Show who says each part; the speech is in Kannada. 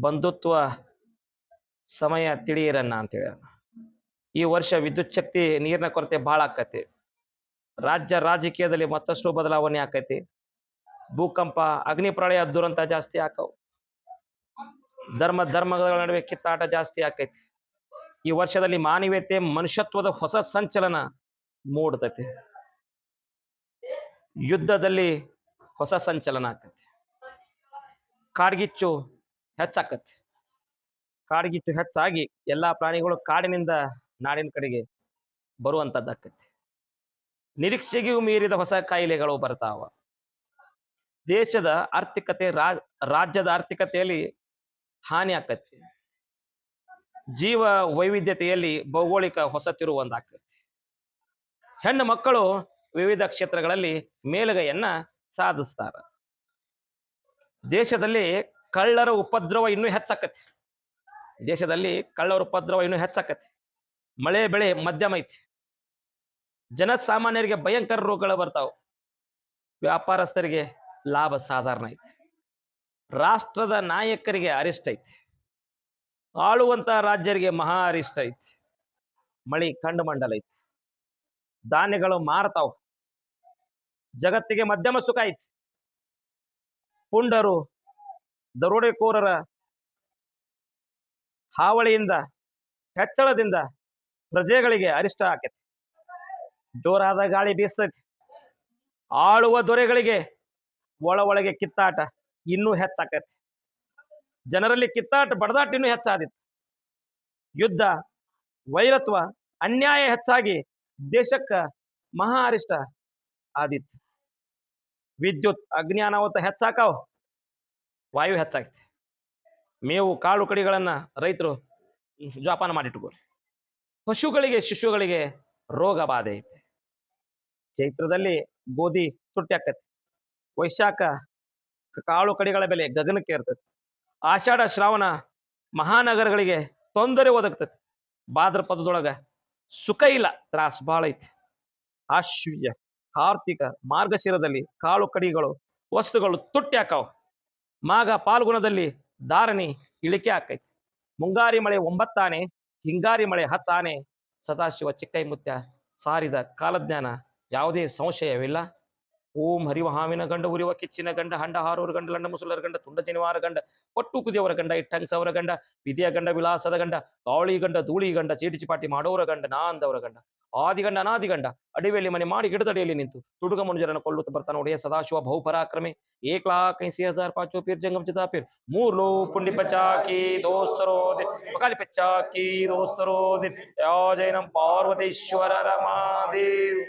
Speaker 1: ಬಂಧುತ್ವ ಸಮಯ ತಿಳಿಯಿರನ್ನ ಅಂತೇಳಿ. ಈ ವರ್ಷ ವಿದ್ಯುತ್ ಶಕ್ತಿ ನೀರಿನ ಕೊರತೆ ಭಾಳ ಆಕತಿ. ರಾಜ್ಯ ರಾಜಕೀಯದಲ್ಲಿ ಮತ್ತಷ್ಟು ಬದಲಾವಣೆ ಆಕೈತಿ. ಭೂಕಂಪ, ಅಗ್ನಿ ಪ್ರಳಯ ದುರಂತ ಜಾಸ್ತಿ ಆಕವು. ಧರ್ಮ, ಧರ್ಮಗಳ ನಡುವೆ ಕಿತ್ತಾಟ ಜಾಸ್ತಿ ಆಕೈತಿ. ಈ ವರ್ಷದಲ್ಲಿ ಮಾನವೀಯತೆ, ಮನುಷ್ಯತ್ವದ ಹೊಸ ಸಂಚಲನ ಮೂಡ್ತೈತಿ. ಯುದ್ಧದಲ್ಲಿ ಹೊಸ ಸಂಚಲನ ಆಕೈತಿ. ಕಾಡ್ಗಿಚ್ಚು ಹೆಚ್ಚಾಕತಿ ಕಾಡ್ಗಿಚ್ಚು ಹೆಚ್ಚಾಗಿ ಎಲ್ಲಾ ಪ್ರಾಣಿಗಳು ಕಾಡಿನಿಂದ ನಾಡಿನ ಕಡೆಗೆ ಬರುವಂತದ್ದಾಕತಿ ನಿರೀಕ್ಷೆಗೂ ಮೀರಿದ ಹೊಸ ಕಾಯಿಲೆಗಳು ಬರ್ತಾವ. ದೇಶದ ಆರ್ಥಿಕತೆ ರಾಜ್ಯದ ಆರ್ಥಿಕತೆಯಲ್ಲಿ ಹಾನಿ ಆಕತಿ ಜೀವ ವೈವಿಧ್ಯತೆಯಲ್ಲಿ ಭೌಗೋಳಿಕ ಹೊಸ ತಿರುವು ಹೆಣ್ಣು ಮಕ್ಕಳು ವಿವಿಧ ಕ್ಷೇತ್ರಗಳಲ್ಲಿ ಮೇಲುಗೈಯನ್ನ ಸಾಧಿಸ್ತಾರ. ದೇಶದಲ್ಲಿ ಕಳ್ಳರ ಉಪದ್ರವ ಇನ್ನೂ ಹೆಚ್ಚಾಕತಿ ದೇಶದಲ್ಲಿ ಕಳ್ಳರ ಉಪದ್ರವ ಇನ್ನೂ ಹೆಚ್ಚಾಕತಿ ಮಳೆ ಬೆಳೆ ಮಧ್ಯಮ ಐತಿ. ಜನಸಾಮಾನ್ಯರಿಗೆ ಭಯಂಕರ ರೋಗಗಳು ಬರ್ತಾವೆ. ವ್ಯಾಪಾರಸ್ಥರಿಗೆ ಲಾಭ ಸಾಧಾರಣ ಐತಿ. ರಾಷ್ಟ್ರದ ನಾಯಕರಿಗೆ ಅರಿಷ್ಟ ಐತಿ. ಆಳುವಂತ ರಾಜ್ಯರಿಗೆ ಮಹಾ ಅರಿಷ್ಟ ಐತಿ. ಮಳಿ ಕಂಡು ಮಂಡಲ ಐತಿ. ಧಾನ್ಯಗಳು ಮಾರತಾವ. ಜಗತ್ತಿಗೆ ಮಧ್ಯಮ ಸುಖ ಐತಿ. ಪುಂಡರು ದರೋಡೆಕೋರರ ಹಾವಳಿಯಿಂದ, ಹೆಚ್ಚಳದಿಂದ ಪ್ರಜೆಗಳಿಗೆ ಅರಿಷ್ಟ ಆಕೈತಿ. ಜೋರಾದ ಗಾಳಿ ಬೀಸ್ತೈತಿ. ಆಳುವ ದೊರೆಗಳಿಗೆ ಒಳ ಒಳಗೆ ಕಿತ್ತಾಟ ಇನ್ನೂ ಹೆಚ್ಚಾಕೈತಿ. ಜನರಲ್ಲಿ ಕಿತ್ತಾಟ, ಬಡದಾಟ ಇನ್ನೂ ಹೆಚ್ಚಾದಿತ್ತು ಯುದ್ಧ, ವೈರತ್ವ, ಅನ್ಯಾಯ ಹೆಚ್ಚಾಗಿ ದೇಶಕ್ಕ ಮಹಾ ಅರಿಷ್ಟ ಆದಿತ್ತು ವಿದ್ಯುತ್ ಅಗ್ನಿ ಅನಾಹುತ ಹೆಚ್ಚಾಕಾವ್. ವಾಯು ಹೆಚ್ಚಾಗ್ತಿ. ಮೇವು ಕಾಳು ಕಡಿಗಳನ್ನು ರೈತರು ಜೋಪಾನ ಮಾಡಿಟ್ಕೋರಿ ಪಶುಗಳಿಗೆ, ಶಿಶುಗಳಿಗೆ ರೋಗ ಬಾಧೆ ಐತೆ. ಚೈತ್ರದಲ್ಲಿ ಗೋಧಿ ತುಟ್ಟಿ ಆಕತಿ. ವೈಶಾಖ ಕಾಳು ಕಡಿಗಳ ಬೆಲೆ ಗಗನಕ್ಕೆ ಇರ್ತೈತಿ ಆಷಾಢ, ಶ್ರಾವಣ ಮಹಾನಗರಗಳಿಗೆ ತೊಂದರೆ ಒದಗ್ತೈತಿ. ಭಾದ್ರಪದದೊಳಗ ಸುಖ ಇಲ್ಲ ತ್ರಾಸ್ ಬಹಳ ಐತಿ. ಆಶ್ವ್ಯ, ಕಾರ್ತಿಕ ಮಾರ್ಗಶಿರದಲ್ಲಿ ಕಾಳು ಕಡಿಗಳು, ವಸ್ತುಗಳು ತುಟ್ಟಿ ಹಾಕಾವ ಮಾಘ ಪಾಲ್ಗುಣದಲ್ಲಿ ಧಾರಣಿ ಇಳಿಕೆ ಆಕೈತಿ. ಮುಂಗಾರಿ ಮಳೆ ಒಂಬತ್ತಾನೆ, ಹಿಂಗಾರಿ ಮಳೆ ಹತ್ತಾನೆ, ಸದಾಶಿವ ಚಿಕ್ಕೈಮುತ್ಯ ಸಾರಿದ ಕಾಲಜ್ಞಾನ ಯಾವುದೇ ಸಂಶಯವಿಲ್ಲ. ಓಂ ಹರಿವ ಹಾವಿನ ಗಂಡ ಉರಿವ ಕಿಚ್ಚಿನ ಗಂಡ, ಹಂಡ ಹಾರೋರ ಗಂಡ, ಲಂಡ ಮುಸುಲರ ಗಂಡ, ತುಂಡ ಜನಿವಾರ ಗಂಡ ಒಟ್ಟು ಕುದಿಯವರ ಗಂಡ ಇಟ್ಟಂಗ್ಸವರ ಗಂಡ ವಿಧಿಯ ಗಂಡ, ವಿಲಾಸದ ಗಂಡ, ಗಾಳಿ ಗಂಡ, ಧೂಳಿ ಗಂಡ, ಚೀಟಿ ಚಿಪಾಟಿ ಮಾಡೋರ ಗಂಡ, ನಾಂದವರ ಗಂಡ ಆದಿಗಂಡ ಅನಾದಿಗಂಡ ಅಡಿವೆಯಲ್ಲಿ ಮನೆ ಮಾಡಿ ಗಿಡದಡಿಯಲ್ಲಿ ನಿಂತು, ತುಡುಗ ಮನುಜರನ್ನು ಕೊಲ್ಲುತ್ತ ಬರ್ತಾನೆ ಒಡೆಯ ಸದಾಶಿವ ಬಹುಪರಾಕ್ರಮೆ ಏಕ್ ಲಾಖ ಐಸಿ ಹಜಾರ್ ಪಾಚೋ ಪೀರ್, ಜಂಗಮ್ ಚಿತಾಪೀರ್ ಮೂರ್ ಲೋ ಪುಂಡಿ ಪಚಾಕಿ ದೋಸ್ತರೋ ಪಕಾಲಿ ಪಚಾಕಿ ದೋಸ್ತರೋ ಯಾ ಜೈನಂ ಪಾರ್ವತೇಶ್ವರ ರಮಾದೇವ್.